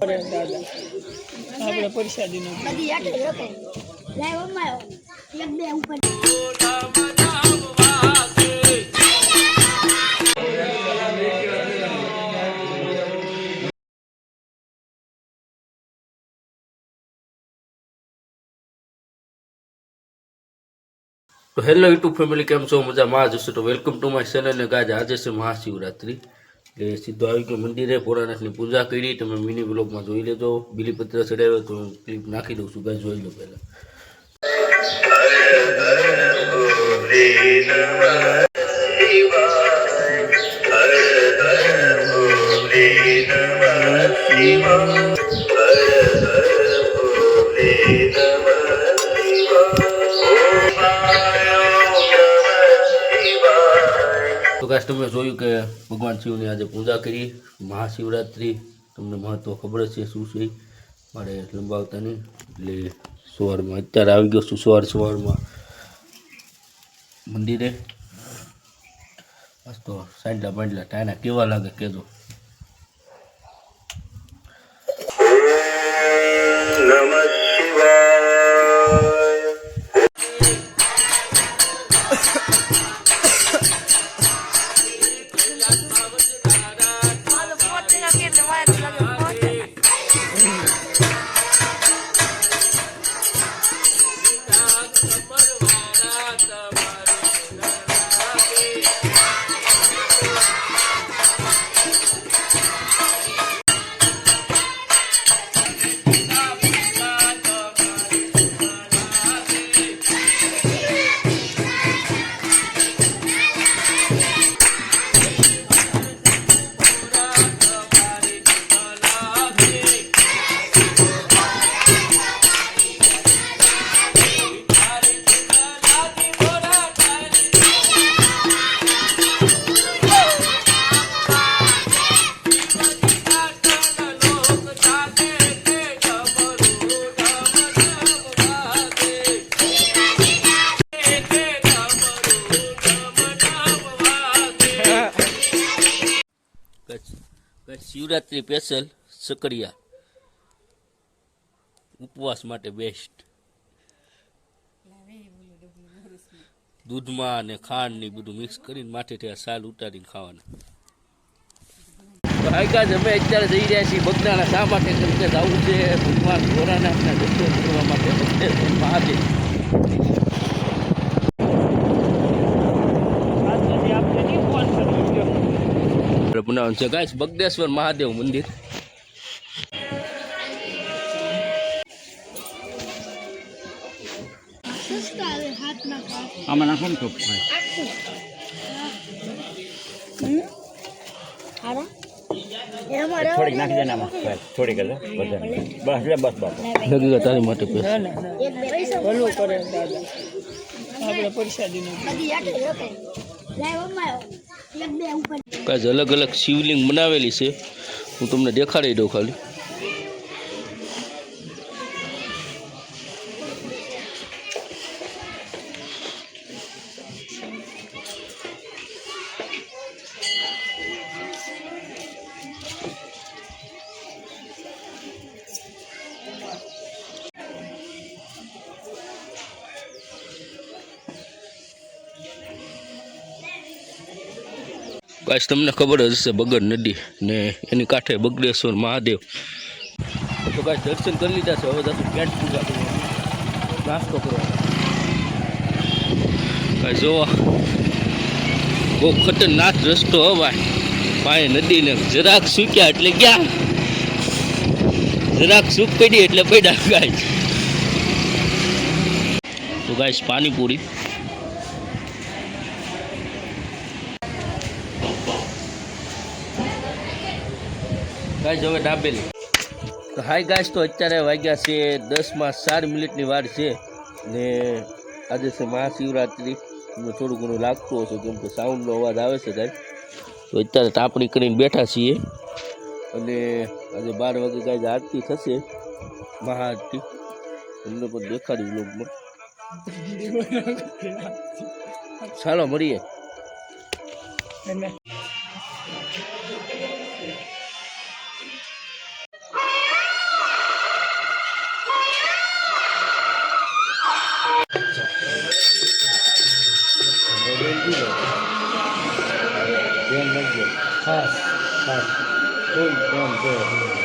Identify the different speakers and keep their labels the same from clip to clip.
Speaker 1: તો hello YouTube family, કેમ છો? મજામાં? જશો તો વેલકમ ટુ માય ચેનલ ને ગાજ આજે છે મહાશિવરાત્રિ. એટલે સીધો આવી ગયો મંદિરે ભોળાનાથની પૂજા કરી તમે મિની બ્લોગમાં જોઈ લેજો બિલીપત્ર ચડાવ્યો તો ક્લિપ નાખી દઉં છું ભાઈ જોઈ લો પહેલાં તો ગાઈસ જોયું કે ભગવાન શિવની આજે પૂજા કરી. મહાશિવરાત્રિ, તમને મહત્ત્વ ખબર છે શું છે? મારે લંબાવતા નહીં એટલે સવારમાં, અત્યારે આવી ગયો છું સવાર સવારમાં મંદિરે. બસ તો સાંડલા બાંડલા ટાયના કેવા લાગે કહેજો શિવરાત્રિ સ્પેશિયલ સકડિયા. ઉપવાસ માટે બેસ્ટ દૂધમાં અને ખાંડ ને બધું મિક્સ કરીને માથે ત્યાં સાલ ઉતારીને ખાવાના. આગળ અમે અત્યારે જઈ રહ્યા છીએ બગદાણા શા માટે? જવું છે ભગવાન ભોળાનાથના દર્શન કરવા માટે મહાદેવ
Speaker 2: આજ સુધી આપણે નહીં ફોન કર્યો ગયો
Speaker 1: આપણે બનાવવાનું છે. ગાઈસ બગદેશ્વર મહાદેવ મંદિર.
Speaker 3: આમાં નાખો ને ચોપ થોડીક નાખી દે ને આમાં. થોડીક જ બધા બસ બસ બસ
Speaker 1: લગી તારી માટે
Speaker 4: પૈસા
Speaker 2: ભલું કરે આપણે પરસાદી નો
Speaker 1: કાંઈ અલગ અલગ શિવલિંગ બનાવેલી છે. હું તમને દેખાડી દઉં ખાલી. કાશ તમને ખબર જ હશે, બગડ નદી ને એની કાંઠે બગડેશ્વર મહાદેવ. તો કાંઈ દર્શન કરી લીધા છે, હવે જશું પેટ પૂજા કરવાનું? નાસ્તો કરવા કાંઈ જોવા. બહુ ખતરનાક રસ્તો હો ભાઈ નદીને જરાક સૂક્યા એટલે ગયા. જરાક સૂક પડી એટલે પડ્યા ગાય. તો ગાય પાણીપુરી. ગાઈસ હવે ડાબેલી. તો હાય ગાઈસ તો અત્યારે વાગ્યા છે દસમાં ચાર મિનિટની વાર છે ને આજે છે મહાશિવરાત્રિ. મને થોડું ઘણું લાગતું હશે કેમ કે સાઉન્ડનો અવાજ આવે છે ગાય તો અત્યારે તાપણી કરીને બેઠા છીએ. અને આજે બાર વાગે ગાય આરતી થશે, મહાઆરતી. તમને પણ દેખાડી બ્લોગમાં ચાલો મળીએ.
Speaker 2: બાર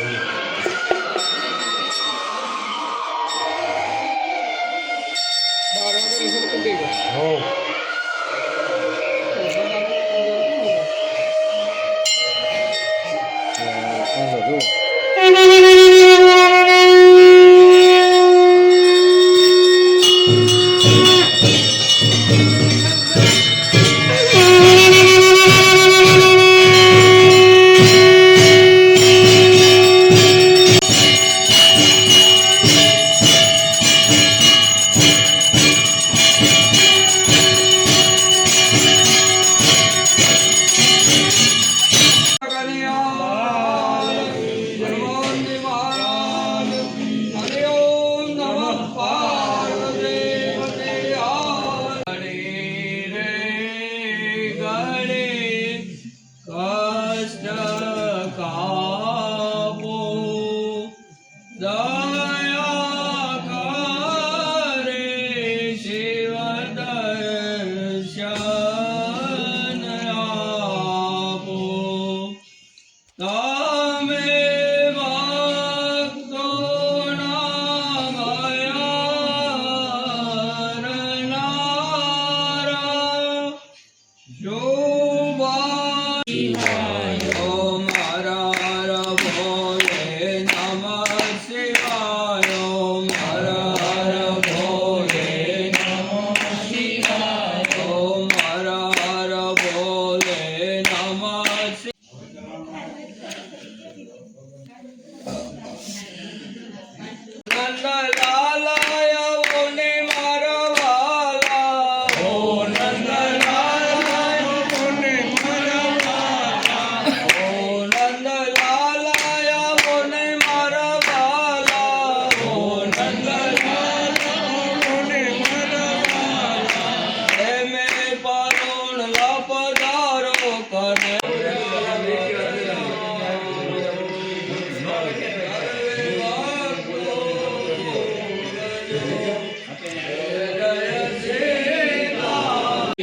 Speaker 1: તો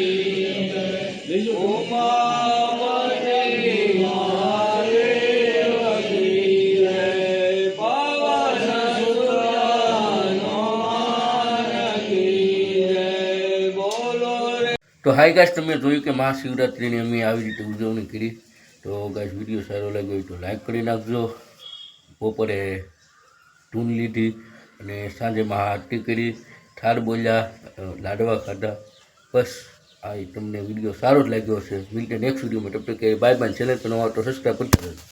Speaker 1: હાઈ ગાઈસ તમે જોયું કે મહાશિવરાત્રિની અમે આવી રીતે ઉજવણી કરી. તો ગાઈસ વીડિયો સારો લાગ્યો હોય તો લાઈક કરી નાખજો. બપોરે ધૂન લીધી અને સાંજે મહાઆરતી કરી. ઠાર બોલ્યા લાડવા ખાધા. બસ. આ તમને વીડિયો સારો જ લાગ્યો હશે. મિલતે નેક્સ્ટ વિડીયોમાં તબ કે બાય બાય. ચેનલ પર નવા તો સબસ્ક્રાઈબ કરતા રહેજો